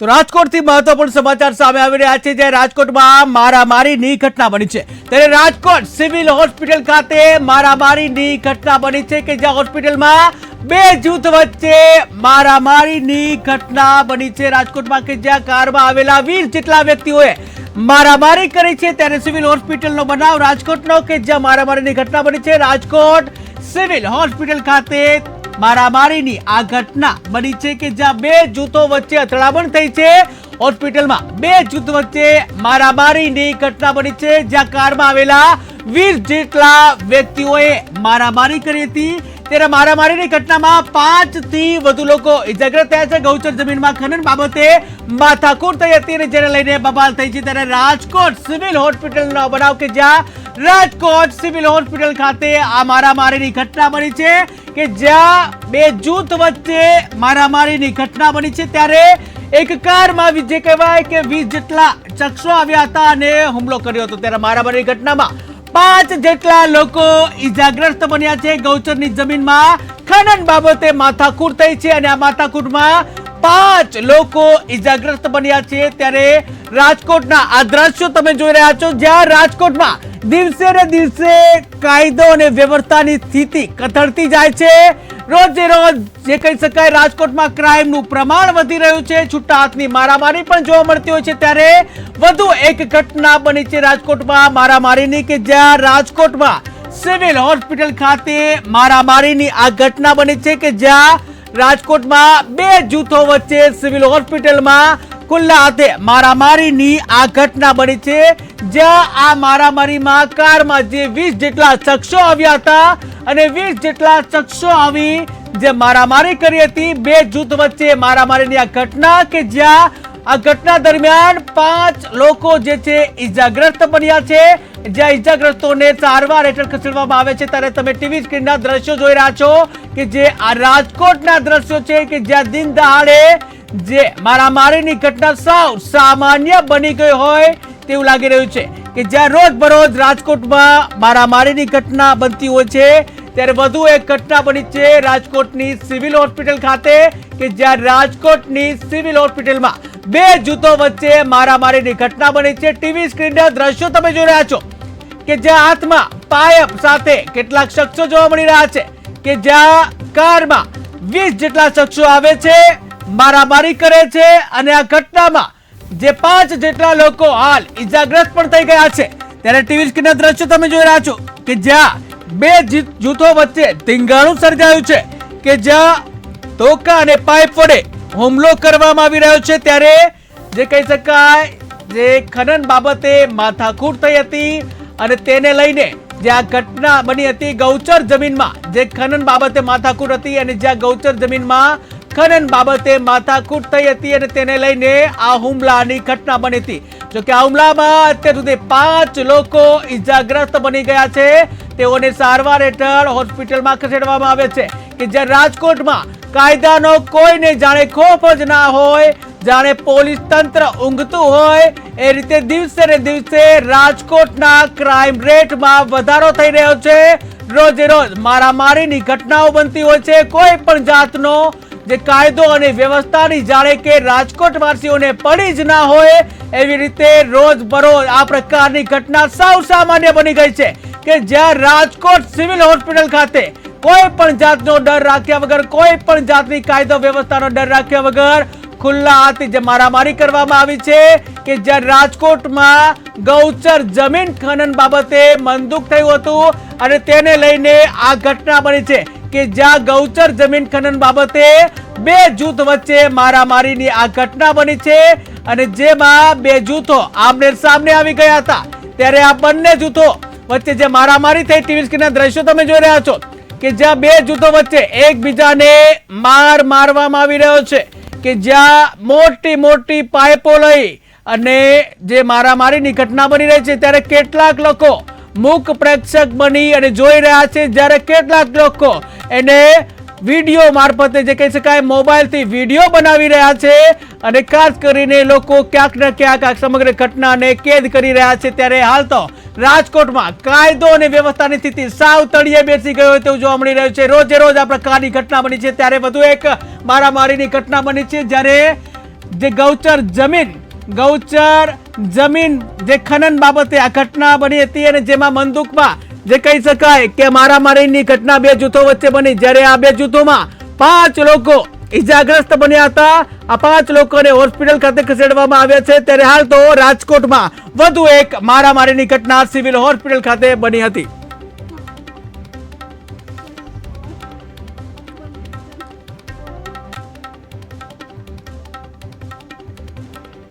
તો રાજકોટથી મહત્વપૂર્ણ સમાચાર સામે આવી રહ્યા છે, જે રાજકોટમાં મારામારીની ઘટના બની છે. ત્યારે રાજકોટ સિવિલ હોસ્પિટલ ખાતે મારામારીની ઘટના બની છે કે જ્યાં હોસ્પિટલમાં બે જૂથ વચ્ચે મારામારીની ઘટના બની છે. રાજકોટમાં કે જ્યાં કારમાં આવેલા વીસ જેટલા વ્યક્તિઓએ મારામારી કરી છે, ત્યારે સિવિલ હોસ્પિટલનો બનાવ રાજકોટનો કે જ્યાં મારામારીની ઘટના બની છે. રાજકોટ સિવિલ હોસ્પિટલ ખાતે મારામારીની આ ઘટના બની છે કે જ્યાં બે જૂથો વચ્ચે અથડામણ થઈ છે. હોસ્પિટલમાં બે જૂથ વચ્ચે મારામારીની ઘટના બની છે. જ્યાં કારમાં આવેલા વીસ જેટલા વ્યક્તિઓએ મારામારી કરી હતી. ત્યારે મારામારીની ઘટનામાં પાંચથી વધુ લોકો ઇજાગ્રસ્ત થયા છે. ગૌચર જમીનમાં ખનન બાબતે માથાકૂટ થઈ હતી અને જેને લઈને બબાલ થઈ છે. ત્યારે રાજકોટ સિવિલ હોસ્પિટલનો બનાવ કે જ્યાં રાજકોટ સિવિલ હોસ્પિટલ ખાતે આ મારામારીની ઘટના બની છે કે જ્યાં બે જૂથ વચ્ચે મારામારીની ઘટના બની છે. ત્યારે એક કારમાં જે કહેવાય કે વીસ જેટલા શખ્સો આવ્યા હતા અને હુમલો કર્યો હતો. ત્યારે મારામારીની ઘટનામાં પાંચ જેટલા લોકો ઈજાગ્રસ્ત બન્યા છે. ગૌચરની જમીનમાં ખનન બાબતે માથાકૂટ થઈ છે અને આ માથાકૂટમાં પાંચ લોકો ઈજાગ્રસ્ત બન્યા છે ત્યારે રાજકોટના આ દ્રશ્યો તમે જોઈ રહ્યા છો. જ્યાં રાજકોટમાં દિવસે ને દિવસે કાયદો અને વ્યવસ્થાની સ્થિતિ કથળતી જાય છે. રોજે રોજ જે કહી શકાય રાજકોટમાં ક્રાઇમનું પ્રમાણ વધી રહ્યું છે. છૂટા હાથની મારામારી પણ જોવા મળતી હોય છે. ત્યારે વધુ એક ઘટના બની છે રાજકોટમાં મારામારીની કે જ્યાં રાજકોટમાં સિવિલ હોસ્પિટલ ખાતે મારામારીની આ ઘટના બની છે કે જ્યાં રાજકોટમાં બે જૂથો વચ્ચે સિવિલ હોસ્પિટલમાં ખુલ્લા હાથે મારામારીની આ ઘટના બની છે. જ્યાં આ મારામારીમાં કારમાં જે વીસ જેટલા શખ્સો આવ્યા હતા અને વીસ જેટલા શખ્સો આવી જે મારામારી કરી હતી, બે જૂથ વચ્ચે મારામારીની આ ઘટના કે જ્યાં આ ઘટના દરમિયાન પાંચ લોકો જે છે ઈજાગ્રસ્ત બન્યા છે. જ્યાં ઈજાગ્રસ્તોને સારવાર હેઠળ ખસેડવામાં આવે છે, ત્યારે તમે ટીવી સ્ક્રીનના દ્રશ્યો જોઈ રહ્યા છો કે જે આ રાજકોટના દ્રશ્યો છે કે જ્યાં દિન દહાડે જે મારામારીની ઘટના સાવ સામાન્ય બની ગઈ હોય તેવું લાગી રહ્યું છે કે જ્યાં રોજ બરોજ રાજકોટમાં મારામારીની ઘટના બનતી હોય છે, ત્યારે વધુ એક ઘટના બની છે રાજકોટની સિવિલ હોસ્પિટલ ખાતે કે જ્યાં રાજકોટની સિવિલ હોસ્પિટલમાં બે જૂથો વચ્ચે મારામારીની ઘટના બની છે. ટીવી સ્ક્રીનના દ્રશ્યો તમે જોઈ રહ્યા છો. કે જ્યાં હાથમાં પાયપ સાથે કેટલાક શખ્સો જોવા મળી રહ્યા છે, કે જ્યાં કારમાં વીસ જેટલા શખ્સો આવે છે, મારામારી કરે છે અને આ ઘટનામાં જે પાંચ જેટલા લોકો હાલ ઈજાગ્રસ્ત પણ થઈ ગયા છે. ત્યારે ટીવી સ્ક્રીનના દ્રશ્યો તમે જોઈ રહ્યા છો કે જ્યાં બે જૂથો વચ્ચે ધીંગાણું સર્જાયું છે, કે જ્યાં ધોકા અને પાઇપ વડે હુમલો કરવામાં આવી રહ્યો છે. ત્યારે જે કહી શકાય, જે ખનન બાબતે માથાકૂટ થઈ હતી અને તેને લઈને જે આ ઘટના બની હતી ગૌચર જમીનમાં, જે ખનન બાબતે માથાકૂટ હતી અને જ્યાં ગૌચર જમીનમાં ખનન બાબતે માથાકૂટ થઈ હતી અને તેને લઈને આ હુમલાની ઘટના બની હતી. જોકે આ હુમલામાં અત્યાર સુધી પાંચ લોકો ઈજાગ્રસ્ત બની ગયા છે. તેઓને સારવાર હેઠળ હોસ્પિટલમાં ખસેડવામાં આવે છે કે જ્યાં રાજકોટમાં કાયદાનો કોઈને જાણે ખોફ જ ના હોય, જાણે પોલીસ તંત્ર ઊંઘતું હોય એ રીતે દિવસે ને દિવસે રાજકોટના ક્રાઇમ રેટમાં વધારો થઈ રહ્યો છે. રોજે રોજ મારામારીની ઘટનાઓ બનતી હોય છે. કોઈ પણ જાતનો જે કાયદો અને વ્યવસ્થાની જાણે કે રાજકોટ વાસીઓને પડી જ ના હોય, એવી રીતે રોજ બરોજ આ પ્રકારની ઘટના સાવ સામાન્ય બની ગઈ છે કે જ્યાં રાજકોટ સિવિલ હોસ્પિટલ ખાતે કોઈ પણ જાતનો ડર રાખ્યા વગર, કોઈ પણ જાતની કાયદો વ્યવસ્થાનો ડર રાખ્યા વગર ખુલ્લા હાથે જે મારામારી કરવામાં આવી છે કે જ્યાં રાજકોટમાં ગૌચર જમીન ખનન બાબતે મંદુક થયું હતું અને તેને લઈને આ ઘટના બની છે કે જ્યાં ગૌચર જમીન ખનન બાબતે બે જૂથ વચ્ચે મારામારીની આ ઘટના બની છે અને જેમાં બે જૂથો આમને સામને આવી ગયા હતા. ત્યારે આ બંને જૂથો વચ્ચે જે મારામારી થઈ ટીવી સ્ક્રીનના દ્રશ્યો તમે જોઈ રહ્યા છો કે જ્યાં બે જૂથો વચ્ચે એકબીજાને માર મારવામાં આવી રહ્યો છે. કે જ્યાં મોટી મોટી પાઇપો લઈ અને જે મારામારીની ઘટના બની રહી છે, ત્યારે કેટલાક લોકો મૂક પ્રેક્ષક બની અને જોઈ રહ્યા છે, જ્યારે કેટલાક લોકો એને વીડિયો મારફતે, જે કહી શકાય, મોબાઈલથી વીડિયો બનાવી રહ્યા છે. અને ખાસ કરીને લોકો ક્યાંક ને ક્યાંક આ સમગ્ર ઘટનાને કેદ કરી રહ્યા છે. ત્યારે હાલ તો રાજકોટમાં કાયદો અને વ્યવસ્થાની સ્થિતિ સાવ તળિયે બેસી ગયો તેવું જોવા મળી રહ્યું છે. રોજે રોજ આ પ્રકારની ઘટના બની છે. ત્યારે વધુ એક મારામારીની ઘટના બની છે જ્યારે જે ગૌચર જમીન ગૌચર જમીન જે ખનન બાબતે આ ઘટના બની હતી અને જેમાં મંદુકમાં જે કહી શકાય કે મારામારીની ઘટના બે જૂથો વચ્ચે બની. જ્યારે આ બે જૂથોમાં પાંચ લોકો ઈજાગ્રસ્ત બન્યા હતા. આ પાંચ લોકોને હોસ્પિટલ ખાતે ખસેડવામાં આવ્યા છે. ત્યારે હાલ તો રાજકોટમાં વધુ એક મારામારીની ઘટના સિવિલ હોસ્પિટલ ખાતે બની હતી.